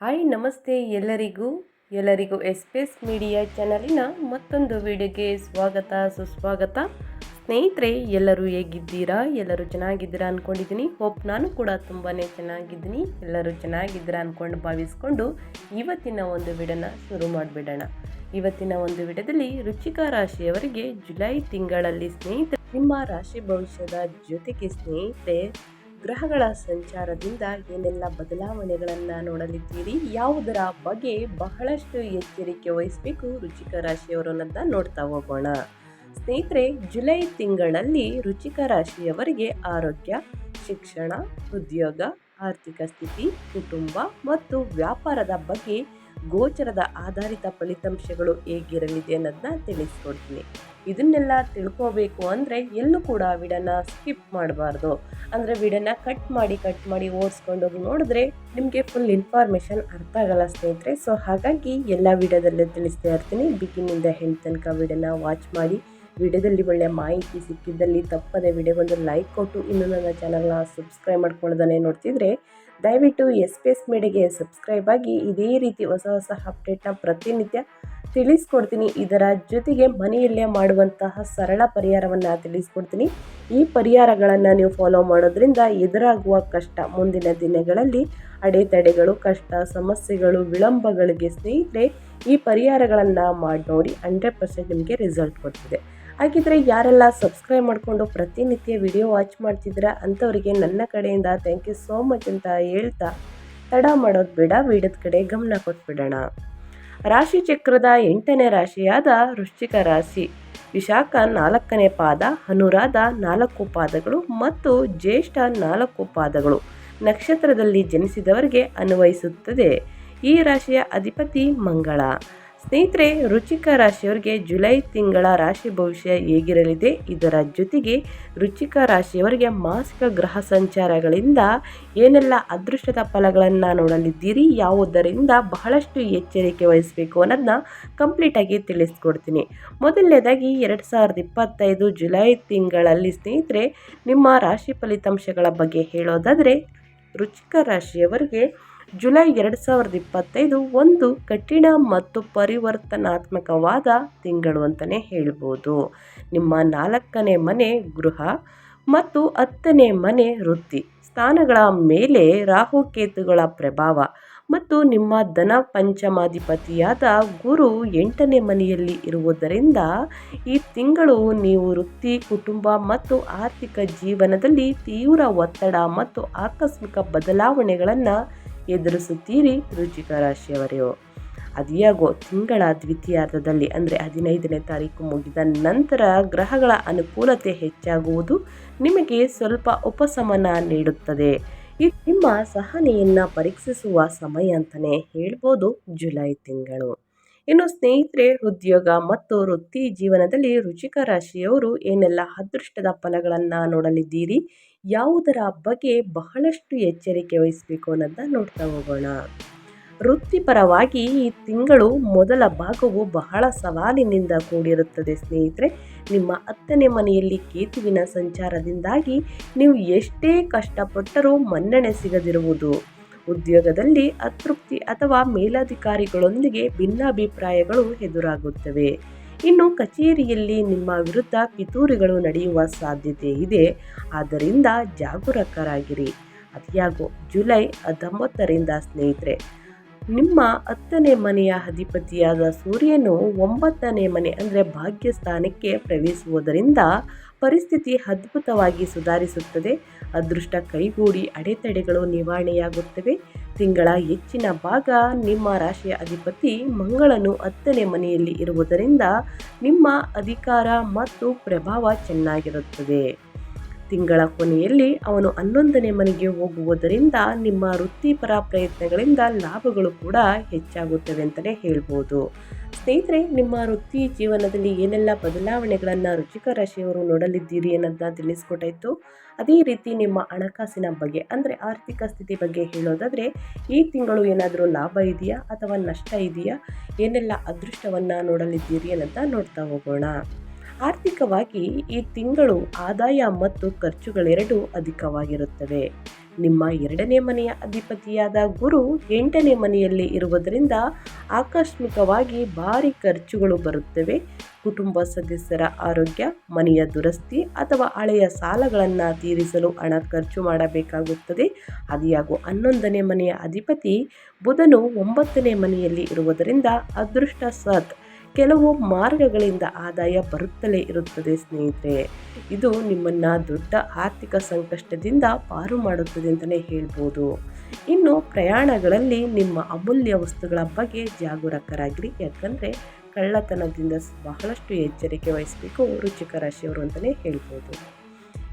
Hi, ನಮಸ್ತೆ ಎಲ್ಲರಿಗೂ. ಎಲ್ಲರಿಗೂ ಎಸ್ಪೇಸ್ ಮೀಡಿಯಾ ಚಾನಲಿನ ಮತ್ತೊಂದು ವಿಡಿಯೋಗೆ ಸ್ವಾಗತ, ಸುಸ್ವಾಗತ. ಸ್ನೇಹಿತರೆ, ಎಲ್ಲರೂ ಹೇಗಿದ್ದೀರಾ? ಎಲ್ಲರೂ ಚೆನ್ನಾಗಿದ್ದೀರಾ ಅಂದ್ಕೊಂಡಿದ್ದೀನಿ ಹೋಪ್ ನಾನು ಕೂಡ ತುಂಬಾ ಚೆನ್ನಾಗಿದ್ದೀನಿ. ಎಲ್ಲರೂ ಚೆನ್ನಾಗಿದ್ದೀರಾ ಅಂದ್ಕೊಂಡು ಭಾವಿಸ್ಕೊಂಡು ಇವತ್ತಿನ ಒಂದು ವಿಡನ ಶುರು ಮಾಡಿಬಿಡೋಣ. ಇವತ್ತಿನ ಒಂದು ವಿಡದಲ್ಲಿ ರುಚಿಕ ರಾಶಿಯವರಿಗೆ ಜುಲೈ ತಿಂಗಳಲ್ಲಿ ಸ್ನೇಹಿತರೆ, ನಿಮ್ಮ ರಾಶಿ ಭವಿಷ್ಯದ ಜೊತೆಗೆ ಸ್ನೇಹಿತರೆ ಗ್ರಹಗಳ ಸಂಚಾರದಿಂದ ಏನೆಲ್ಲ ಬದಲಾವಣೆಗಳನ್ನು ನೋಡಲಿದ್ದೀರಿ, ಯಾವುದರ ಬಗ್ಗೆ ಬಹಳಷ್ಟು ಎಚ್ಚರಿಕೆ ವಹಿಸಬೇಕು ರುಚಿಕ ರಾಶಿಯವರನ್ನದ ನೋಡ್ತಾ ಹೋಗೋಣ. ಸ್ನೇಹಿತರೆ, ಜುಲೈ ತಿಂಗಳಲ್ಲಿ ರುಚಿಕ ರಾಶಿಯವರಿಗೆ ಆರೋಗ್ಯ, ಶಿಕ್ಷಣ, ಉದ್ಯೋಗ, ಆರ್ಥಿಕ ಸ್ಥಿತಿ, ಕುಟುಂಬ ಮತ್ತು ವ್ಯಾಪಾರದ ಬಗ್ಗೆ ಗೋಚರದ ಆಧಾರಿತ ಫಲಿತಾಂಶಗಳು ಹೇಗಿರಲಿದೆ ಅನ್ನೋದನ್ನ ತಿಳಿಸ್ಕೊಡ್ತೀನಿ. ಇದನ್ನೆಲ್ಲ ತಿಳ್ಕೋಬೇಕು ಅಂದರೆ ಎಲ್ಲೂ ಕೂಡ ವಿಡನ್ನ ಸ್ಕಿಪ್ ಮಾಡಬಾರ್ದು. ಅಂದರೆ ವಿಡನ್ನ ಕಟ್ ಮಾಡಿ ಕಟ್ ಮಾಡಿ ಓಡಿಸ್ಕೊಂಡೋಗಿ ನೋಡಿದ್ರೆ ನಿಮಗೆ ಫುಲ್ ಇನ್ಫಾರ್ಮೇಷನ್ ಅರ್ಥ ಆಗಲ್ಲ ಸ್ನೇಹಿತರೆ. ಸೊ ಹಾಗಾಗಿ ಎಲ್ಲ ವಿಡಿಯೋದಲ್ಲೇ ತಿಳಿಸ್ತಾ ಇರ್ತೀನಿ. ಬಿಗಿನಿಂದ ಹೆಂಡ್ ತನಕ ವಿಡನ್ನ ವಾಚ್ ಮಾಡಿ. ವಿಡಿಯೋದಲ್ಲಿ ಒಳ್ಳೆ ಮಾಹಿತಿ ಸಿಕ್ಕಿದ್ದಲ್ಲಿ ತಪ್ಪದೆ ವಿಡಿಯೋಗೊಂದು ಲೈಕ್ ಕೊಟ್ಟು ಇನ್ನೂ ನನ್ನ ಚಾನಲ್ನ ಸಬ್ಸ್ಕ್ರೈಬ್ ಮಾಡ್ಕೊಳ್ಳೋದನ್ನೇ ನೋಡ್ತಿದ್ರೆ, ದಯವಿಟ್ಟು ಎಸ್ ಪಿ ಎಸ್ ಮೀಡಿಯಾಗೆ ಸಬ್ಸ್ಕ್ರೈಬ್ ಆಗಿ ಇದೇ ರೀತಿ ಹೊಸ ಹೊಸ ಅಪ್ಡೇಟ್ನ ಪ್ರತಿನಿತ್ಯ ತಿಳಿಸ್ಕೊಡ್ತೀನಿ. ಇದರ ಜೊತೆಗೆ ಮನೆಯಲ್ಲೇ ಮಾಡುವಂತಹ ಸರಳ ಪರಿಹಾರವನ್ನು ತಿಳಿಸ್ಕೊಡ್ತೀನಿ. ಈ ಪರಿಹಾರಗಳನ್ನು ನೀವು ಫಾಲೋ ಮಾಡೋದ್ರಿಂದ ಎದುರಾಗುವ ಕಷ್ಟ ಮುಂದಿನ ದಿನಗಳಲ್ಲಿ, ಅಡೆತಡೆಗಳು, ಕಷ್ಟ, ಸಮಸ್ಯೆಗಳು, ವಿಳಂಬಗಳಿಗೆ ಸ್ನೇಹಿತರೆ, ಈ ಪರಿಹಾರಗಳನ್ನು ಮಾಡಿ ನೋಡಿ ಹಂಡ್ರೆಡ್ ಪರ್ಸೆಂಟ್ ನಿಮಗೆ ರಿಸಲ್ಟ್ ಕೊಡ್ತಿದೆ. ಹಾಗಿದ್ರೆ ಯಾರೆಲ್ಲ ಸಬ್ಸ್ಕ್ರೈಬ್ ಮಾಡಿಕೊಂಡು ಪ್ರತಿನಿತ್ಯ ವಿಡಿಯೋ ವಾಚ್ ಮಾಡ್ತಿದ್ದೀರಾ ಅಂಥವರಿಗೆ ನನ್ನ ಕಡೆಯಿಂದ ಥ್ಯಾಂಕ್ ಯು ಸೋ ಮಚ್ ಅಂತ ಹೇಳ್ತಾ ತಡ ಮಾಡೋದು ಬೇಡ ವಿಡಿಯೋದ ಕಡೆ ಗಮನ ಕೊಟ್ಬಿಡೋಣ. ರಾಶಿ ಚಕ್ರದ ಎಂಟನೇ ರಾಶಿಯಾದ ವೃಶ್ಚಿಕ ರಾಶಿ. ವಿಶಾಖ ನಾಲ್ಕನೇ ಪಾದ, ಅನುರಾಧ ನಾಲ್ಕು ಪಾದಗಳು ಮತ್ತು ಜ್ಯೇಷ್ಠ ನಾಲ್ಕು ಪಾದಗಳು ನಕ್ಷತ್ರದಲ್ಲಿ ಜನಿಸಿದವರಿಗೆ ಅನ್ವಯಿಸುತ್ತದೆ. ಈ ರಾಶಿಯ ಅಧಿಪತಿ ಮಂಗಳ. ಸ್ನೇಹಿತರೆ ರುಚಿಕ ರಾಶಿಯವರಿಗೆ ಜುಲೈ ತಿಂಗಳ ರಾಶಿ ಭವಿಷ್ಯ ಹೇಗಿರಲಿದೆ? ಇದರ ಜೊತೆಗೆ ರುಚಿಕ ರಾಶಿಯವರಿಗೆ ಮಾಸಿಕ ಗ್ರಹ ಸಂಚಾರಗಳಿಂದ ಏನೆಲ್ಲ ಅದೃಷ್ಟದ ಫಲಗಳನ್ನು ನೋಡಲಿದ್ದೀರಿ, ಯಾವುದರಿಂದ ಬಹಳಷ್ಟು ಎಚ್ಚರಿಕೆ ವಹಿಸಬೇಕು ಅನ್ನೋದನ್ನ ಕಂಪ್ಲೀಟಾಗಿ ತಿಳಿಸ್ಕೊಡ್ತೀನಿ. ಮೊದಲನೇದಾಗಿ, ಎರಡು ಸಾವಿರದ ಇಪ್ಪತ್ತೈದು ಜುಲೈ ತಿಂಗಳಲ್ಲಿ ಸ್ನೇಹಿತರೆ, ನಿಮ್ಮ ರಾಶಿ ಫಲಿತಾಂಶಗಳ ಬಗ್ಗೆ ಹೇಳೋದಾದರೆ ರುಚಿಕ ರಾಶಿಯವರಿಗೆ ಜುಲೈ ಎರಡು ಸಾವಿರದ ಇಪ್ಪತ್ತೈದು ಒಂದು ಕಠಿಣ ಮತ್ತು ಪರಿವರ್ತನಾತ್ಮಕವಾದ ತಿಂಗಳು ಅಂತಲೇ ಹೇಳ್ಬೋದು. ನಿಮ್ಮ ನಾಲ್ಕನೇ ಮನೆ ಗೃಹ ಮತ್ತು ಹತ್ತನೇ ಮನೆ ವೃತ್ತಿ. ಸ್ಥಾನಗಳ ಮೇಲೆ ರಾಹುಕೇತುಗಳ ಪ್ರಭಾವ ಮತ್ತು ನಿಮ್ಮ ಧನ ಪಂಚಮಾಧಿಪತಿಯಾದ ಗುರು ಎಂಟನೇ ಮನೆಯಲ್ಲಿ ಇರುವುದರಿಂದ ಈ ತಿಂಗಳು ನೀವು ವೃತ್ತಿ, ಕುಟುಂಬ ಮತ್ತು ಆರ್ಥಿಕ ಜೀವನದಲ್ಲಿ ತೀವ್ರ ಒತ್ತಡ ಮತ್ತು ಆಕಸ್ಮಿಕ ಬದಲಾವಣೆಗಳನ್ನು ಎದುರಿಸುತ್ತೀರಿ ರುಚಿಕ ರಾಶಿಯವರೆಯೋ ಅದಿಯಾಗೋ ತಿಂಗಳ ದ್ವಿತೀಯಾರ್ಧದಲ್ಲಿ ಅಂದರೆ ಹದಿನೈದನೇ ತಾರೀಕು ಮುಗಿದ ನಂತರ ಗ್ರಹಗಳ ಅನುಕೂಲತೆ ಹೆಚ್ಚಾಗುವುದು ನಿಮಗೆ ಸ್ವಲ್ಪ ಉಪಶಮನ ನೀಡುತ್ತದೆ. ಇದು ನಿಮ್ಮ ಸಹನೆಯನ್ನು ಪರೀಕ್ಷಿಸುವ ಸಮಯ ಅಂತಲೇ ಹೇಳ್ಬೋದು ಜುಲೈ ತಿಂಗಳು. ಇನ್ನು ಸ್ನೇಹಿತರೆ, ಉದ್ಯೋಗ ಮತ್ತು ವೃತ್ತಿ ಜೀವನದಲ್ಲಿ ರುಚಿಕ ರಾಶಿಯವರು ಏನೆಲ್ಲ ಅದೃಷ್ಟದ ಫಲಗಳನ್ನು ನೋಡಲಿದ್ದೀರಿ? ಯಾವುದರ ಬಗ್ಗೆ ಬಹಳಷ್ಟು ಎಚ್ಚರಿಕೆ ವಹಿಸಬೇಕು ಅನ್ನೋದನ್ನ ನೋಡ್ತಾ ಹೋಗೋಣ. ವೃತ್ತಿಪರವಾಗಿ ಈ ತಿಂಗಳು ಮೊದಲ ಭಾಗವು ಬಹಳ ಸವಾಲಿನಿಂದ ಕೂಡಿರುತ್ತದೆ ಸ್ನೇಹಿತರೆ. ನಿಮ್ಮ ಹತ್ತನೇ ಮನೆಯಲ್ಲಿ ಕೇತುವಿನ ಸಂಚಾರದಿಂದಾಗಿ ನೀವು ಎಷ್ಟೇ ಕಷ್ಟಪಟ್ಟರೂ ಮನ್ನಣೆ ಸಿಗದಿರುವುದು. ಉದ್ಯೋಗದಲ್ಲಿ ಅತೃಪ್ತಿ ಅಥವಾ ಮೇಲಧಿಕಾರಿಗಳೊಂದಿಗೆ ಭಿನ್ನಾಭಿಪ್ರಾಯಗಳು ಎದುರಾಗುತ್ತವೆ. ಇನ್ನು ಕಚೇರಿಯಲ್ಲಿ ನಿಮ್ಮ ವಿರುದ್ಧ ಪಿತೂರಿಗಳು ನಡೆಯುವ ಸಾಧ್ಯತೆ ಇದೆ. ಆದ್ದರಿಂದ ಜಾಗರೂಕರಾಗಿರಿ. ಅದ್ಯಾಗೋ ಜುಲೈ ಹತ್ತೊಂಬತ್ತರಿಂದ ಸ್ನೇಹಿತರೆ, ನಿಮ್ಮ ಹತ್ತನೇ ಮನೆಯ ಅಧಿಪತಿಯಾದ ಸೂರ್ಯನು ಒಂಬತ್ತನೇ ಮನೆ, ಅಂದರೆ ಭಾಗ್ಯಸ್ಥಾನಕ್ಕೆ ಪ್ರವೇಶಿಸುವುದರಿಂದ ಪರಿಸ್ಥಿತಿ ಅದ್ಭುತವಾಗಿ ಸುಧಾರಿಸುತ್ತದೆ. ಅದೃಷ್ಟ ಕೈಗೂಡಿ ಅಡೆತಡೆಗಳು ನಿವಾರಣೆಯಾಗುತ್ತವೆ. ತಿಂಗಳ ಹೆಚ್ಚಿನ ಭಾಗ ನಿಮ್ಮ ರಾಶಿಯ ಅಧಿಪತಿ ಮಂಗಳನು ಹತ್ತನೇ ಮನೆಯಲ್ಲಿ ಇರುವುದರಿಂದ ನಿಮ್ಮ ಅಧಿಕಾರ ಮತ್ತು ಪ್ರಭಾವ ಚೆನ್ನಾಗಿರುತ್ತದೆ. ತಿಂಗಳ ಕೊನೆಯಲ್ಲಿ ಅವನು ಹನ್ನೊಂದನೇ ಮನೆಗೆ ಹೋಗುವುದರಿಂದ ನಿಮ್ಮ ವೃತ್ತಿಪರ ಪ್ರಯತ್ನಗಳಿಂದ ಲಾಭಗಳು ಕೂಡ ಹೆಚ್ಚಾಗುತ್ತವೆ ಅಂತಲೇ ಹೇಳ್ಬೋದು. ಸ್ನೇಹಿತರೆ, ನಿಮ್ಮ ವೃತ್ತಿ ಜೀವನದಲ್ಲಿ ಏನೆಲ್ಲ ಬದಲಾವಣೆಗಳನ್ನು ರುಚಿಕ ರಾಶಿಯವರು ನೋಡಲಿದ್ದೀರಿ ಅನ್ನೋದನ್ನ ತಿಳಿಸ್ಕೊಟ್ಟಾಯಿತು. ಅದೇ ರೀತಿ ನಿಮ್ಮ ಹಣಕಾಸಿನ ಬಗ್ಗೆ, ಅಂದರೆ ಆರ್ಥಿಕ ಸ್ಥಿತಿ ಬಗ್ಗೆ ಹೇಳೋದಾದರೆ, ಈ ತಿಂಗಳು ಏನಾದರೂ ಲಾಭ ಇದೆಯಾ ಅಥವಾ ನಷ್ಟ ಇದೆಯಾ? ಏನೆಲ್ಲ ಅದೃಷ್ಟವನ್ನು ನೋಡಲಿದ್ದೀರಿ ಅನ್ನೋದನ್ನ ನೋಡ್ತಾ ಹೋಗೋಣ. ಆರ್ಥಿಕವಾಗಿ ಈ ತಿಂಗಳು ಆದಾಯ ಮತ್ತು ಖರ್ಚುಗಳೆರಡೂ ಅಧಿಕವಾಗಿರುತ್ತವೆ. ನಿಮ್ಮ ಎರಡನೇ ಮನೆಯ ಅಧಿಪತಿಯಾದ ಗುರು ಎಂಟನೇ ಮನೆಯಲ್ಲಿ ಇರುವುದರಿಂದ ಆಕಸ್ಮಿಕವಾಗಿ ಭಾರಿ ಖರ್ಚುಗಳು ಬರುತ್ತವೆ. ಕುಟುಂಬ ಸದಸ್ಯರ ಆರೋಗ್ಯ, ಮನೆಯ ದುರಸ್ತಿ ಅಥವಾ ಹಳೆಯ ಸಾಲಗಳನ್ನು ತೀರಿಸಲು ಹಣ ಖರ್ಚು ಮಾಡಬೇಕಾಗುತ್ತದೆ. ಅದಿಯಾಗೂ ಹನ್ನೊಂದನೇ ಮನೆಯ ಅಧಿಪತಿ ಬುಧನು ಒಂಬತ್ತನೇ ಮನೆಯಲ್ಲಿ ಇರುವುದರಿಂದ ಅದೃಷ್ಟ ಸತ್. ಕೆಲವು ಮಾರ್ಗಗಳಿಂದ ಆದಾಯ ಬರುತ್ತಲೇ ಇರುತ್ತದೆ ಸ್ನೇಹಿತರೆ. ಇದು ನಿಮ್ಮನ್ನು ದೊಡ್ಡ ಆರ್ಥಿಕ ಸಂಕಷ್ಟದಿಂದ ಪಾರು ಮಾಡುತ್ತದೆ ಅಂತಲೇ ಹೇಳ್ಬೋದು. ಇನ್ನು ಪ್ರಯಾಣಗಳಲ್ಲಿ ನಿಮ್ಮ ಅಮೂಲ್ಯ ವಸ್ತುಗಳ ಬಗ್ಗೆ ಜಾಗರೂಕರಾಗಿರಿ. ಯಾಕಂದರೆ ಕಳ್ಳತನದಿಂದ ಬಹಳಷ್ಟು ಎಚ್ಚರಿಕೆ ವಹಿಸಬೇಕು ರುಚಿಕ ರಾಶಿಯವರು ಅಂತಲೇ ಹೇಳ್ಬೋದು.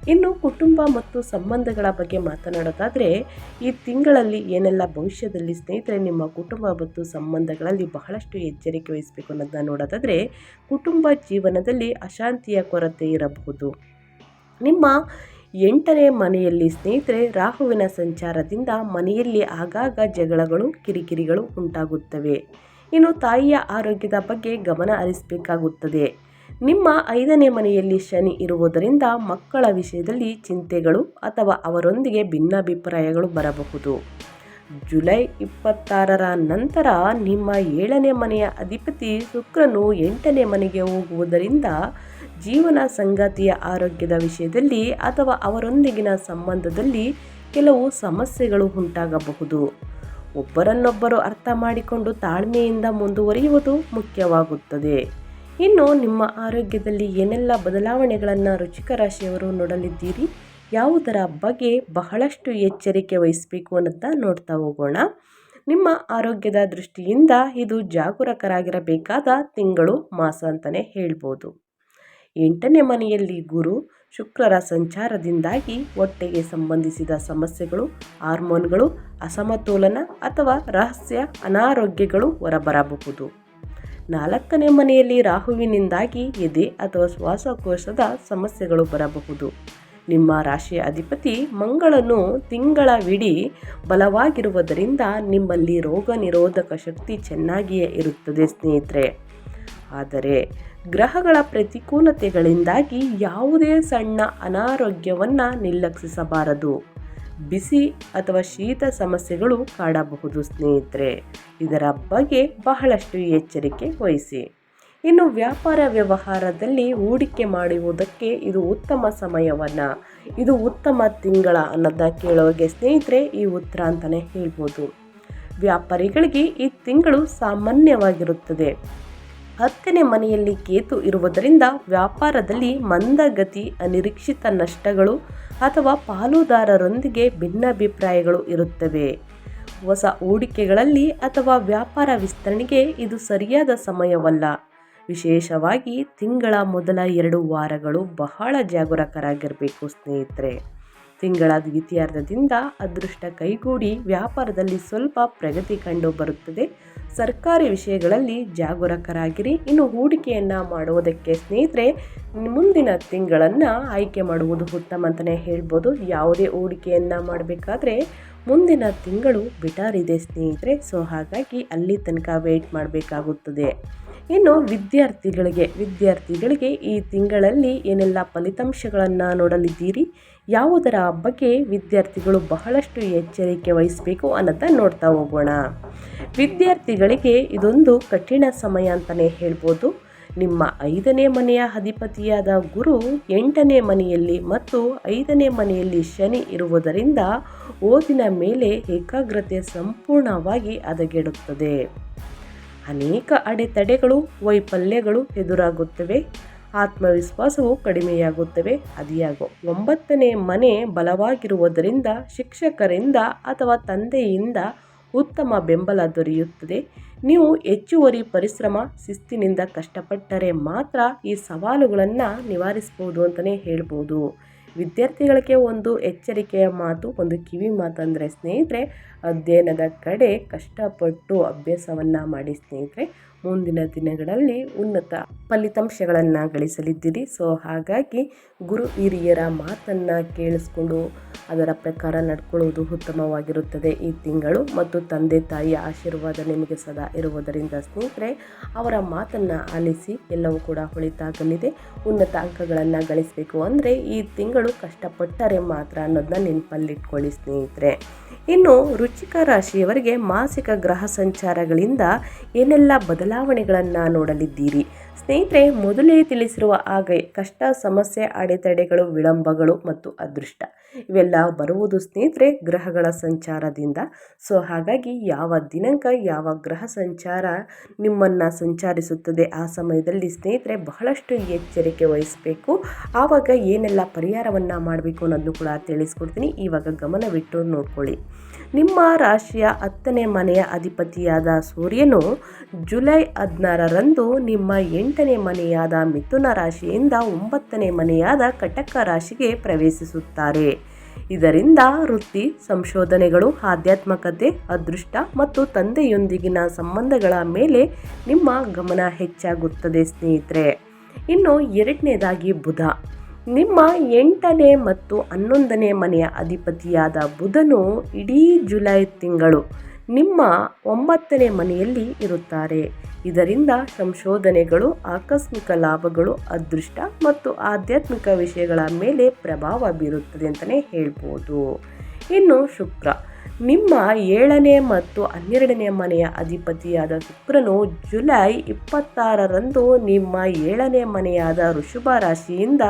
ಇನ್ನು ಕುಟುಂಬ ಮತ್ತು ಸಂಬಂಧಗಳ ಬಗ್ಗೆ ಮಾತನಾಡೋದಾದರೆ, ಈ ತಿಂಗಳಲ್ಲಿ ಏನೆಲ್ಲ ಭವಿಷ್ಯದಲ್ಲಿ ಸ್ನೇಹಿತರೆ ನಿಮ್ಮ ಕುಟುಂಬ ಮತ್ತು ಸಂಬಂಧಗಳಲ್ಲಿ ಬಹಳಷ್ಟು ಎಚ್ಚರಿಕೆ ವಹಿಸಬೇಕು ಅನ್ನೋದನ್ನ ನೋಡೋದಾದರೆ, ಕುಟುಂಬ ಜೀವನದಲ್ಲಿ ಅಶಾಂತಿಯ ಕೊರತೆ ಇರಬಹುದು. ನಿಮ್ಮ ಎಂಟನೇ ಮನೆಯಲ್ಲಿ ಸ್ನೇಹಿತರೆ, ರಾಹುವಿನ ಸಂಚಾರದಿಂದ ಮನೆಯಲ್ಲಿ ಆಗಾಗ ಜಗಳಗಳು, ಕಿರಿಕಿರಿಗಳು ಉಂಟಾಗುತ್ತವೆ. ಇನ್ನು ತಾಯಿಯ ಆರೋಗ್ಯದ ಬಗ್ಗೆ ಗಮನ ಹರಿಸಬೇಕಾಗುತ್ತದೆ. ನಿಮ್ಮ ಐದನೇ ಮನೆಯಲ್ಲಿ ಶನಿ ಇರುವುದರಿಂದ ಮಕ್ಕಳ ವಿಷಯದಲ್ಲಿ ಚಿಂತೆಗಳು ಅಥವಾ ಅವರೊಂದಿಗೆ ಭಿನ್ನಾಭಿಪ್ರಾಯಗಳು ಬರಬಹುದು. ಜುಲೈ ಇಪ್ಪತ್ತಾರರ ನಂತರ ನಿಮ್ಮ ಏಳನೇ ಮನೆಯ ಅಧಿಪತಿ ಶುಕ್ರನು ಎಂಟನೇ ಮನೆಗೆ ಹೋಗುವುದರಿಂದ ಜೀವನ ಸಂಗಾತಿಯ ಆರೋಗ್ಯದ ವಿಷಯದಲ್ಲಿ ಅಥವಾ ಅವರೊಂದಿಗಿನ ಸಂಬಂಧದಲ್ಲಿ ಕೆಲವು ಸಮಸ್ಯೆಗಳು ಉಂಟಾಗಬಹುದು. ಒಬ್ಬರನ್ನೊಬ್ಬರು ಅರ್ಥ ಮಾಡಿಕೊಂಡು ತಾಳ್ಮೆಯಿಂದ ಮುಂದುವರಿಯುವುದು ಮುಖ್ಯವಾಗುತ್ತದೆ. ಇನ್ನು ನಿಮ್ಮ ಆರೋಗ್ಯದಲ್ಲಿ ಏನೆಲ್ಲ ಬದಲಾವಣೆಗಳನ್ನು ರುಚಿಕ ರಾಶಿಯವರು ನೋಡಲಿದ್ದೀರಿ? ಯಾವುದರ ಬಗ್ಗೆ ಬಹಳಷ್ಟು ಎಚ್ಚರಿಕೆ ವಹಿಸಬೇಕು ಅನ್ನೋದನ್ನ ನೋಡ್ತಾ ಹೋಗೋಣ. ನಿಮ್ಮ ಆರೋಗ್ಯದ ದೃಷ್ಟಿಯಿಂದ ಇದು ಜಾಗರೂಕರಾಗಿರಬೇಕಾದ ತಿಂಗಳು ಮಾಸ ಅಂತಲೇ ಹೇಳ್ಬೋದು. ಎಂಟನೇ ಮನೆಯಲ್ಲಿ ಗುರು ಶುಕ್ರರ ಸಂಚಾರದಿಂದಾಗಿ ಹೊಟ್ಟೆಗೆ ಸಂಬಂಧಿಸಿದ ಸಮಸ್ಯೆಗಳು, ಹಾರ್ಮೋನ್ಗಳು, ಅಸಮತೋಲನ ಅಥವಾ ರಹಸ್ಯ ಅನಾರೋಗ್ಯಗಳು ಹೊರಬರಬಹುದು. ನಾಲ್ಕನೇ ಮನೆಯಲ್ಲಿ ರಾಹುವಿನಿಂದಾಗಿ ಎದೆ ಅಥವಾ ಶ್ವಾಸಕೋಶದ ಸಮಸ್ಯೆಗಳು ಬರಬಹುದು. ನಿಮ್ಮ ರಾಶಿಯ ಅಧಿಪತಿ ಮಂಗಳನು ತಿಂಗಳವಿಡೀ ಬಲವಾಗಿರುವುದರಿಂದ ನಿಮ್ಮಲ್ಲಿ ರೋಗ ನಿರೋಧಕ ಶಕ್ತಿ ಚೆನ್ನಾಗಿಯೇ ಇರುತ್ತದೆ ಸ್ನೇಹಿತರೆ. ಆದರೆ ಗ್ರಹಗಳ ಪ್ರತಿಕೂಲತೆಗಳಿಂದಾಗಿ ಯಾವುದೇ ಸಣ್ಣ ಅನಾರೋಗ್ಯವನ್ನು ನಿರ್ಲಕ್ಷಿಸಬಾರದು. ಬಿಸಿ ಅಥವಾ ಶೀತ ಸಮಸ್ಯೆಗಳು ಕಾಡಬಹುದು, ಸ್ನೇಹಿತರೆ. ಇದರ ಬಗ್ಗೆ ಬಹಳಷ್ಟು ಎಚ್ಚರಿಕೆ ವಹಿಸಿ. ಇನ್ನು ವ್ಯಾಪಾರ ವ್ಯವಹಾರದಲ್ಲಿ ಹೂಡಿಕೆ ಮಾಡುವುದಕ್ಕೆ ಇದು ಉತ್ತಮ ಸಮಯವನ್ನು. ಇದು ಉತ್ತಮ ತಿಂಗಳ ಅನ್ನೋದ ಕೇಳೋಗೆ ಸ್ನೇಹಿತರೆ ಈ ಉತ್ತರ ಅಂತಲೇ ಹೇಳ್ಬೋದು. ವ್ಯಾಪಾರಿಗಳಿಗೆ ಈ ತಿಂಗಳು ಸಾಮಾನ್ಯವಾಗಿರುತ್ತದೆ. ಹತ್ತನೇ ಮನೆಯಲ್ಲಿ ಕೇತು ಇರುವುದರಿಂದ ವ್ಯಾಪಾರದಲ್ಲಿ ಮಂದಗತಿ, ಅನಿರೀಕ್ಷಿತ ನಷ್ಟಗಳು ಅಥವಾ ಪಾಲುದಾರರೊಂದಿಗೆ ಭಿನ್ನಾಭಿಪ್ರಾಯಗಳು ಇರುತ್ತವೆ. ಹೊಸ ಹೂಡಿಕೆಗಳಲ್ಲಿ ಅಥವಾ ವ್ಯಾಪಾರ ವಿಸ್ತರಣೆಗೆ ಇದು ಸರಿಯಾದ ಸಮಯವಲ್ಲ. ವಿಶೇಷವಾಗಿ ತಿಂಗಳ ಮೊದಲ ಎರಡು ವಾರಗಳು ಬಹಳ ಜಾಗರೂಕರಾಗಿರಬೇಕು ಸ್ನೇಹಿತರೆ. ತಿಂಗಳ ದ್ವಿತೀಯಾರ್ಧದಿಂದ ಅದೃಷ್ಟ ಕೈಗೂಡಿ ವ್ಯಾಪಾರದಲ್ಲಿ ಸ್ವಲ್ಪ ಪ್ರಗತಿ ಕಂಡು ಬರುತ್ತದೆ. ಸರ್ಕಾರಿ ವಿಷಯಗಳಲ್ಲಿ ಜಾಗರೂಕರಾಗಿರಿ. ಇನ್ನು ಹೂಡಿಕೆಯನ್ನು ಮಾಡುವುದಕ್ಕೆ ಸ್ನೇಹಿತರೆ, ಮುಂದಿನ ತಿಂಗಳನ್ನು ಆಯ್ಕೆ ಮಾಡುವುದು ಉತ್ತಮ ಅಂತಲೇ ಹೇಳ್ಬೋದು. ಯಾವುದೇ ಹೂಡಿಕೆಯನ್ನು ಮಾಡಬೇಕಾದ್ರೆ ಮುಂದಿನ ತಿಂಗಳು ಬಿಟಾರಿದೆ ಸ್ನೇಹಿತರೆ. ಸೊ ಹಾಗಾಗಿ ಅಲ್ಲಿ ತನಕ ವೆಯ್ಟ್ ಮಾಡಬೇಕಾಗುತ್ತದೆ. ಇನ್ನು ವಿದ್ಯಾರ್ಥಿಗಳಿಗೆ ವಿದ್ಯಾರ್ಥಿಗಳಿಗೆ ಈ ತಿಂಗಳಲ್ಲಿ ಏನೆಲ್ಲ ಫಲಿತಾಂಶಗಳನ್ನು ನೋಡಲಿದ್ದೀರಿ? ಯಾವುದರ ಬಗ್ಗೆ ವಿದ್ಯಾರ್ಥಿಗಳು ಬಹಳಷ್ಟು ಎಚ್ಚರಿಕೆ ವಹಿಸಬೇಕು ಅನ್ನೋದನ್ನ ನೋಡ್ತಾ ಹೋಗೋಣ. ವಿದ್ಯಾರ್ಥಿಗಳಿಗೆ ಇದೊಂದು ಕಠಿಣ ಸಮಯ ಅಂತಲೇ ಹೇಳ್ಬೋದು. ನಿಮ್ಮ ಐದನೇ ಮನೆಯ ಅಧಿಪತಿಯಾದ ಗುರು ಎಂಟನೇ ಮನೆಯಲ್ಲಿ ಮತ್ತು ಐದನೇ ಮನೆಯಲ್ಲಿ ಶನಿ ಇರುವುದರಿಂದ ಓದಿನ ಮೇಲೆ ಏಕಾಗ್ರತೆ ಸಂಪೂರ್ಣವಾಗಿ ಹದಗೆಡುತ್ತದೆ. ಅನೇಕ ಅಡೆತಡೆಗಳು, ವೈಫಲ್ಯಗಳು ಎದುರಾಗುತ್ತವೆ. ಆತ್ಮವಿಶ್ವಾಸವು ಕಡಿಮೆಯಾಗುತ್ತವೆ. ಅದಿಯಾಗೋ. ಒಂಬತ್ತನೇ ಮನೆ ಬಲವಾಗಿರುವುದರಿಂದ ಶಿಕ್ಷಕರಿಂದ ಅಥವಾ ತಂದೆಯಿಂದ ಉತ್ತಮ ಬೆಂಬಲ ದೊರೆಯುತ್ತದೆ. ನೀವು ಹೆಚ್ಚುವರಿ ಪರಿಶ್ರಮ, ಶಿಸ್ತಿನಿಂದ ಕಷ್ಟಪಟ್ಟರೆ ಮಾತ್ರ ಈ ಸವಾಲುಗಳನ್ನು ನಿವಾರಿಸ್ಬೋದು ಅಂತಲೇ ಹೇಳ್ಬೋದು. ವಿದ್ಯಾರ್ಥಿಗಳಿಗೆ ಒಂದು ಎಚ್ಚರಿಕೆಯ ಮಾತು, ಒಂದು ಕಿವಿ ಮಾತು ಅಂದರೆ ಸ್ನೇಹಿತರೆ, ಅಧ್ಯಯನದ ಕಡೆ ಕಷ್ಟಪಟ್ಟು ಅಭ್ಯಾಸವನ್ನು ಮಾಡಿ ಸ್ನೇಹಿತರೆ. ಮುಂದಿನ ದಿನಗಳಲ್ಲಿ ಉನ್ನತ ಫಲಿತಾಂಶಗಳನ್ನು ಗಳಿಸಲಿದ್ದೀರಿ ಸೊ ಹಾಗಾಗಿ ಗುರು ಹಿರಿಯರ ಮಾತನ್ನು ಕೇಳಿಸ್ಕೊಂಡು ಅದರ ಪ್ರಕಾರ ನಡ್ಕೊಳ್ಳುವುದು ಉತ್ತಮವಾಗಿರುತ್ತದೆ. ಈ ತಿಂಗಳು ಮತ್ತು ತಂದೆ ತಾಯಿಯ ಆಶೀರ್ವಾದ ನಿಮಗೆ ಸದಾ ಇರುವುದರಿಂದ ಸ್ನೇಹಿತರೆ, ಅವರ ಮಾತನ್ನು ಆಲಿಸಿ ಎಲ್ಲವೂ ಕೂಡ ಹೊಳಿತಾಗಲಿದೆ. ಉನ್ನತ ಅಂಕಗಳನ್ನು ಗಳಿಸಬೇಕು ಅಂದರೆ ಈ ತಿಂಗಳು ಕಷ್ಟಪಟ್ಟರೆ ಮಾತ್ರ ಅನ್ನೋದನ್ನ ನೆನಪಲ್ಲಿಟ್ಕೊಳ್ಳಿ ಸ್ನೇಹಿತರೆ. ಇನ್ನು ರುಚಿಕ ರಾಶಿಯವರಿಗೆ ಮಾಸಿಕ ಗ್ರಹ ಸಂಚಾರಗಳಿಂದ ಏನೆಲ್ಲ ಬದಲಾವಣೆಗಳನ್ನು ನೋಡಲಿದ್ದೀರಿ. ಸ್ನೇಹಿತರೆ, ಮೊದಲೇ ತಿಳಿಸಿರುವ ಹಾಗೆ ಕಷ್ಟ, ಸಮಸ್ಯೆ, ಅಡೆತಡೆಗಳು, ವಿಳಂಬಗಳು ಮತ್ತು ಅದೃಷ್ಟ, ಇವೆಲ್ಲ ಬರುವುದು ಸ್ನೇಹಿತರೆ ಗ್ರಹಗಳ ಸಂಚಾರದಿಂದ. ಸೊ, ಹಾಗಾಗಿ ಯಾವ ದಿನಾಂಕ, ಯಾವ ಗ್ರಹ ಸಂಚಾರ ನಿಮ್ಮನ್ನು ಸಂಚರಿಸುತ್ತದೆ ಆ ಸಮಯದಲ್ಲಿ ಸ್ನೇಹಿತರೆ ಬಹಳಷ್ಟು ಎಚ್ಚರಿಕೆ ವಹಿಸಬೇಕು. ಆವಾಗ ಏನೆಲ್ಲ ಪರಿಹಾರವನ್ನು ಮಾಡಬೇಕು ಅನ್ನೋದು ಕೂಡ ತಿಳಿಸ್ಕೊಡ್ತೀನಿ. ಇವಾಗ ಗಮನವಿಟ್ಟು ನೋಡ್ಕೊಳ್ಳಿ. ನಿಮ್ಮ ರಾಶಿಯ ಹತ್ತನೇ ಮನೆಯ ಅಧಿಪತಿಯಾದ ಸೂರ್ಯನು ಜುಲೈ ಹದಿನಾರರಂದು ನಿಮ್ಮ ಎಂಟನೇ ಮನೆಯಾದ ಮಿಥುನ ರಾಶಿಯಿಂದ ಒಂಬತ್ತನೇ ಮನೆಯಾದ ಕಟಕ ರಾಶಿಗೆ ಪ್ರವೇಶಿಸುತ್ತಾರೆ. ಇದರಿಂದ ವೃತ್ತಿ, ಸಂಶೋಧನೆಗಳು, ಆಧ್ಯಾತ್ಮಕತೆ, ಅದೃಷ್ಟ ಮತ್ತು ತಂದೆಯೊಂದಿಗಿನ ಸಂಬಂಧಗಳ ಮೇಲೆ ನಿಮ್ಮ ಗಮನ ಹೆಚ್ಚಾಗುತ್ತದೆ ಸ್ನೇಹಿತರೆ. ಇನ್ನು ಎರಡನೇದಾಗಿ ಬುಧ. ನಿಮ್ಮ ಎಂಟನೇ ಮತ್ತು ಹನ್ನೊಂದನೇ ಮನೆಯ ಅಧಿಪತಿಯಾದ ಬುಧನು ಇಡೀ ಜುಲೈ ತಿಂಗಳು ನಿಮ್ಮ ಒಂಬತ್ತನೇ ಮನೆಯಲ್ಲಿ ಇರುತ್ತಾರೆ. ಇದರಿಂದ ಸಂಶೋಧನೆಗಳು, ಆಕಸ್ಮಿಕ ಲಾಭಗಳು, ಅದೃಷ್ಟ ಮತ್ತು ಆಧ್ಯಾತ್ಮಿಕ ವಿಷಯಗಳ ಮೇಲೆ ಪ್ರಭಾವ ಬೀರುತ್ತದೆ ಅಂತಲೇ ಹೇಳ್ಬೋದು. ಇನ್ನು ಶುಕ್ರ. ನಿಮ್ಮ ಏಳನೇ ಮತ್ತು ಹನ್ನೆರಡನೇ ಮನೆಯ ಅಧಿಪತಿಯಾದ ಶುಕ್ರನು ಜುಲೈ ಇಪ್ಪತ್ತಾರರಂದು ನಿಮ್ಮ ಏಳನೇ ಮನೆಯಾದ ಋಷಭ ರಾಶಿಯಿಂದ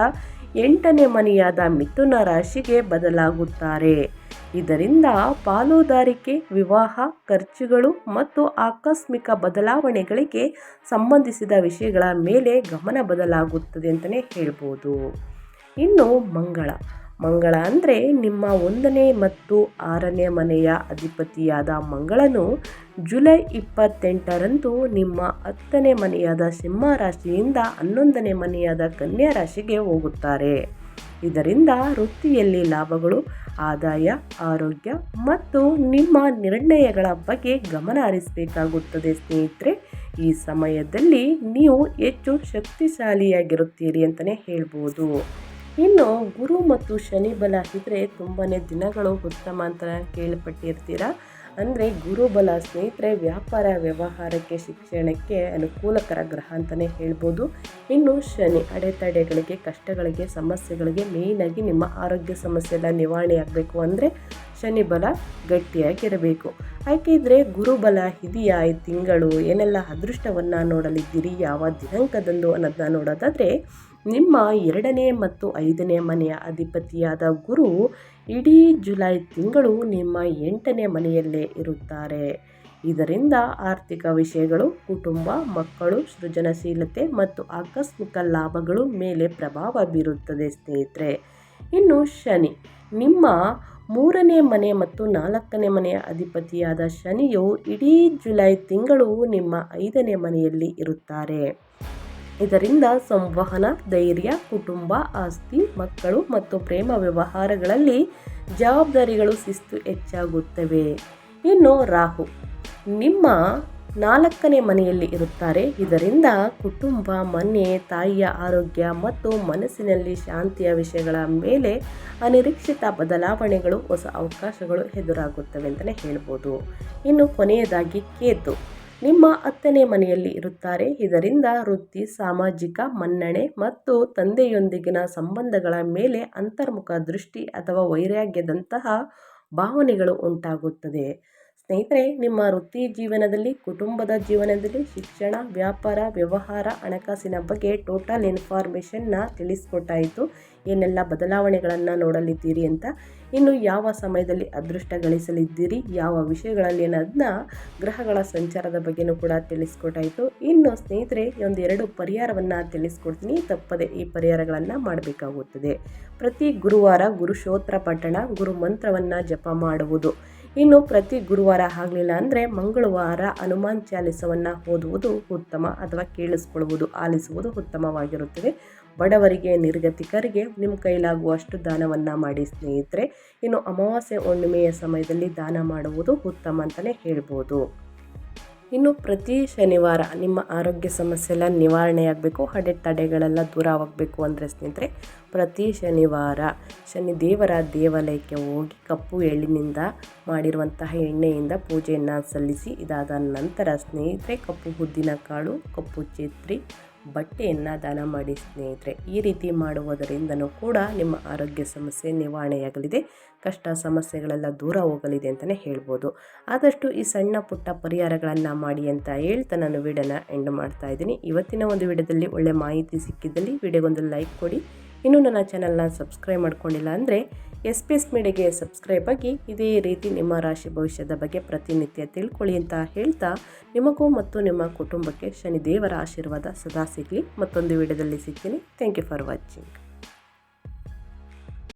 ಎಂಟನೇ ಮನೆಯಾದ ಮಿಥುನ ರಾಶಿಗೆ ಬದಲಾಗುತ್ತಾರೆ. ಇದರಿಂದ ಪಾಲುದಾರಿಕೆ, ವಿವಾಹ, ಖರ್ಚುಗಳು ಮತ್ತು ಆಕಸ್ಮಿಕ ಬದಲಾವಣೆಗಳಿಗೆ ಸಂಬಂಧಿಸಿದ ವಿಷಯಗಳ ಮೇಲೆ ಗಮನ ಬದಲಾಗುತ್ತದೆ ಅಂತಲೇ ಹೇಳ್ಬೋದು. ಇನ್ನು ಮಂಗಳ. ಮಂಗಳ ಅಂದರೆ ನಿಮ್ಮ ಒಂದನೇ ಮತ್ತು ಆರನೇ ಮನೆಯ ಅಧಿಪತಿಯಾದ ಮಂಗಳನು ಜುಲೈ ಇಪ್ಪತ್ತೆಂಟರಂದು ನಿಮ್ಮ ಹತ್ತನೇ ಮನೆಯಾದ ಸಿಂಹ ರಾಶಿಯಿಂದ ಹನ್ನೊಂದನೇ ಮನೆಯಾದ ಕನ್ಯಾ ರಾಶಿಗೆ ಹೋಗುತ್ತಾರೆ. ಇದರಿಂದ ವೃತ್ತಿಯಲ್ಲಿ ಲಾಭಗಳು, ಆದಾಯ, ಆರೋಗ್ಯ ಮತ್ತು ನಿಮ್ಮ ನಿರ್ಣಯಗಳ ಬಗ್ಗೆ ಗಮನ ಹರಿಸಬೇಕಾಗುತ್ತದೆ ಸ್ನೇಹಿತರೆ. ಈ ಸಮಯದಲ್ಲಿ ನೀವು ಹೆಚ್ಚು ಶಕ್ತಿಶಾಲಿಯಾಗಿರುತ್ತೀರಿ ಅಂತಲೇ ಹೇಳ್ಬೋದು. ಇನ್ನು ಗುರು ಮತ್ತು ಶನಿ ಬಲ ಇದ್ದರೆ ತುಂಬಾ ದಿನಗಳು ಉತ್ತಮ ಅಂತ ಕೇಳ್ಪಟ್ಟಿರ್ತೀರ? ಅಂದರೆ ಗುರುಬಲ, ಸ್ನೇಹಿತರೆ, ವ್ಯಾಪಾರ, ವ್ಯವಹಾರಕ್ಕೆ, ಶಿಕ್ಷಣಕ್ಕೆ ಅನುಕೂಲಕರ ಗ್ರಹ ಅಂತಲೇ ಹೇಳ್ಬೋದು. ಇನ್ನು ಶನಿ, ಅಡೆತಡೆಗಳಿಗೆ, ಕಷ್ಟಗಳಿಗೆ, ಸಮಸ್ಯೆಗಳಿಗೆ ಮೇಯ್ನಾಗಿ ನಿಮ್ಮ ಆರೋಗ್ಯ ಸಮಸ್ಯೆ ಎಲ್ಲ ನಿವಾರಣೆ ಆಗಬೇಕು ಅಂದರೆ ಶನಿ ಬಲ ಗಟ್ಟಿಯಾಗಿರಬೇಕು. ಹಾಗಿದ್ರೆ ಗುರುಬಲ ಇದೆಯಾ ಈ ತಿಂಗಳು ಏನೆಲ್ಲ ಅದೃಷ್ಟವನ್ನು ನೋಡಲಿದ್ದೀರಿ, ಯಾವ ದಿನಾಂಕದಂದು ಅನ್ನೋದನ್ನ ನೋಡೋದಾದರೆ ನಿಮ್ಮ ಎರಡನೇ ಮತ್ತು ಐದನೇ ಮನೆಯ ಅಧಿಪತಿಯಾದ ಗುರು ಇಡೀ ಜುಲೈ ತಿಂಗಳು ನಿಮ್ಮ ಎಂಟನೇ ಮನೆಯಲ್ಲೇ ಇರುತ್ತಾರೆ. ಇದರಿಂದ ಆರ್ಥಿಕ ವಿಷಯಗಳು, ಕುಟುಂಬ, ಮಕ್ಕಳು, ಸೃಜನಶೀಲತೆ ಮತ್ತು ಆಕಸ್ಮಿಕ ಲಾಭಗಳು ಮೇಲೆ ಪ್ರಭಾವ ಬೀರುತ್ತದೆ ಸ್ನೇಹಿತರೆ. ಇನ್ನು ಶನಿ, ನಿಮ್ಮ ಮೂರನೇ ಮನೆ ಮತ್ತು ನಾಲ್ಕನೇ ಮನೆಯ ಅಧಿಪತಿಯಾದ ಶನಿಯು ಇಡೀ ಜುಲೈ ತಿಂಗಳು ನಿಮ್ಮ ಐದನೇ ಮನೆಯಲ್ಲಿ ಇರುತ್ತಾರೆ. ಇದರಿಂದ ಸಂವಹನ, ಧೈರ್ಯ, ಕುಟುಂಬ, ಆಸ್ತಿ, ಮಕ್ಕಳು ಮತ್ತು ಪ್ರೇಮ ವ್ಯವಹಾರಗಳಲ್ಲಿ ಜವಾಬ್ದಾರಿಗಳು ಶಿಸ್ತು ಹೆಚ್ಚಾಗುತ್ತವೆ. ಇನ್ನು ರಾಹು. ನಿಮ್ಮ ನಾಲ್ಕನೇ ಮನೆಯಲ್ಲಿ ಇರುತ್ತಾರೆ. ಇದರಿಂದ ಕುಟುಂಬ, ಮನೆ, ತಾಯಿಯ ಆರೋಗ್ಯ ಮತ್ತು ಮನಸ್ಸಿನಲ್ಲಿ ಶಾಂತಿಯ ವಿಷಯಗಳ ಮೇಲೆ ಅನಿರೀಕ್ಷಿತ ಬದಲಾವಣೆಗಳು, ಹೊಸ ಅವಕಾಶಗಳು ಎದುರಾಗುತ್ತವೆ ಅಂತಲೇ ಹೇಳ್ಬೋದು. ಇನ್ನು ಕೊನೆಯದಾಗಿ ಕೇತು. ನಿಮ್ಮ ಹತ್ತನೇ ಮನೆಯಲ್ಲಿ ಇರುತ್ತಾರೆ. ಇದರಿಂದ ವೃತ್ತಿ, ಸಾಮಾಜಿಕ ಮನ್ನಣೆ ಮತ್ತು ತಂದೆಯೊಂದಿಗಿನ ಸಂಬಂಧಗಳ ಮೇಲೆ ಅಂತರ್ಮುಖ ದೃಷ್ಟಿ ಅಥವಾ ವೈರಾಗ್ಯದಂತಹ ಭಾವನೆಗಳು ಉಂಟಾಗುತ್ತದೆ. ಸ್ನೇಹಿತರೆ, ನಿಮ್ಮ ವೃತ್ತಿ ಜೀವನದಲ್ಲಿ, ಕುಟುಂಬದ ಜೀವನದಲ್ಲಿ ಶಿಕ್ಷಣ, ವ್ಯಾಪಾರ, ವ್ಯವಹಾರ, ಹಣಕಾಸಿನ ಬಗ್ಗೆ ಟೋಟಲ್ ಇನ್ಫಾರ್ಮೇಷನ್ನ ತಿಳಿಸ್ಕೊಟ್ಟಾಯಿತು. ಏನೆಲ್ಲ ಬದಲಾವಣೆಗಳನ್ನು ನೋಡಲಿದ್ದೀರಿ ಅಂತ ಇನ್ನು ಯಾವ ಸಮಯದಲ್ಲಿ ಅದೃಷ್ಟ ಗಳಿಸಲಿದ್ದೀರಿ ಯಾವ ವಿಷಯಗಳಲ್ಲಿ ಅನ್ನೋದನ್ನ ಗ್ರಹಗಳ ಸಂಚಾರದ ಬಗ್ಗೆನೂ ಕೂಡ ತಿಳಿಸ್ಕೊಟ್ಟಾಯಿತು. ಇನ್ನು ಸ್ನೇಹಿತರೆ ಒಂದು ಎರಡು ಪರಿಹಾರವನ್ನು ತಿಳಿಸ್ಕೊಡ್ತೀನಿ. ತಪ್ಪದೆ ಈ ಪರಿಹಾರಗಳನ್ನು ಮಾಡಬೇಕಾಗುತ್ತದೆ. ಪ್ರತಿ ಗುರುವಾರ ಗುರುಶೋತ್ರ ಪಠಣ, ಗುರು ಮಂತ್ರವನ್ನು ಜಪ ಮಾಡುವುದು. ಇನ್ನು ಪ್ರತಿ ಗುರುವಾರ ಆಗಲಿಲ್ಲ ಅಂದರೆ ಮಂಗಳವಾರ ಹನುಮಾನ್ ಚಾಲಿಸವನ್ನು ಓದುವುದು ಉತ್ತಮ ಅಥವಾ ಕೇಳಿಸ್ಕೊಳ್ಳುವುದು, ಆಲಿಸುವುದು ಉತ್ತಮವಾಗಿರುತ್ತದೆ. ಬಡವರಿಗೆ, ನಿರ್ಗತಿಕರಿಗೆ ನಿಮ್ಮ ಕೈಲಾಗುವಷ್ಟು ದಾನವನ್ನು ಮಾಡಿ ಸ್ನೇಹಿತರೆ. ಇನ್ನು ಅಮಾವಾಸ್ಯೆ ಹುಣ್ಣಿಮೆಯ ಸಮಯದಲ್ಲಿ ದಾನ ಮಾಡುವುದು ಉತ್ತಮ ಅಂತಲೇ ಹೇಳ್ಬೋದು. ಇನ್ನು ಪ್ರತಿ ಶನಿವಾರ ನಿಮ್ಮ ಆರೋಗ್ಯ ಸಮಸ್ಯೆ ಎಲ್ಲ ನಿವಾರಣೆಯಾಗಬೇಕು ದೂರ ಆಗಬೇಕು ಅಂದರೆ ಸ್ನೇಹಿತರೆ, ಪ್ರತಿ ಶನಿವಾರ ಶನಿ ದೇವರ ದೇವಾಲಯಕ್ಕೆ ಹೋಗಿ ಕಪ್ಪು ಎಳ್ಳಿನಿಂದ ಮಾಡಿರುವಂತಹ ಎಣ್ಣೆಯಿಂದ ಪೂಜೆಯನ್ನು ಸಲ್ಲಿಸಿ, ಇದಾದ ನಂತರ ಸ್ನೇಹಿತರೆ ಕಪ್ಪು ಉದ್ದಿನ ಕಾಳು ಕಪ್ಪು ಛತ್ರಿ ಬಟ್ಟೆಯನ್ನು ದಾನ ಮಾಡಿ ಸ್ನೇಹಿತರೆ, ಈ ರೀತಿ ಮಾಡುವುದರಿಂದನೂ ಕೂಡ ನಿಮ್ಮ ಆರೋಗ್ಯ ಸಮಸ್ಯೆ ನಿವಾರಣೆಯಾಗಲಿದೆ, ಕಷ್ಟ ಸಮಸ್ಯೆಗಳೆಲ್ಲ ದೂರ ಹೋಗಲಿದೆ ಅಂತಲೇ ಹೇಳ್ಬೋದು. ಆದಷ್ಟು ಈ ಸಣ್ಣ ಪುಟ್ಟ ಪರಿಹಾರಗಳನ್ನು ಮಾಡಿ ಅಂತ ಹೇಳ್ತಾ ನಾನು ವಿಡಿಯೋನ ಎಂಡ್ ಮಾಡ್ತಾ ಇದ್ದೀನಿ. ಇವತ್ತಿನ ಒಂದು ವಿಡಿಯೋದಲ್ಲಿ ಒಳ್ಳೆ ಮಾಹಿತಿ ಸಿಕ್ಕಿದ್ದಲ್ಲಿ ವಿಡಿಯೋಗೊಂದು ಲೈಕ್ ಕೊಡಿ. ಇನ್ನೂ ನನ್ನ ಚಾನಲ್ನ ಸಬ್ಸ್ಕ್ರೈಬ್ ಮಾಡ್ಕೊಂಡಿಲ್ಲ ಅಂದರೆ ಎಸ್ ಪಿ ಎಸ್ ಮೀಡಿಯಾಗೆ ಸಬ್ಸ್ಕ್ರೈಬ್ ಆಗಿ ಇದೇ ರೀತಿ ನಿಮ್ಮ ರಾಶಿ ಭವಿಷ್ಯದ ಬಗ್ಗೆ ಪ್ರತಿನಿತ್ಯ ತಿಳ್ಕೊಳ್ಳಿ ಅಂತ ಹೇಳ್ತಾ ನಿಮಗೂ ಮತ್ತು ನಿಮ್ಮ ಕುಟುಂಬಕ್ಕೆ ಶನಿದೇವರ ಆಶೀರ್ವಾದ ಸದಾ ಸಿಗಲಿ. ಮತ್ತೊಂದು ವಿಡಿಯೋದಲ್ಲಿ ಸಿಗ್ತೀನಿ. Thank you for watching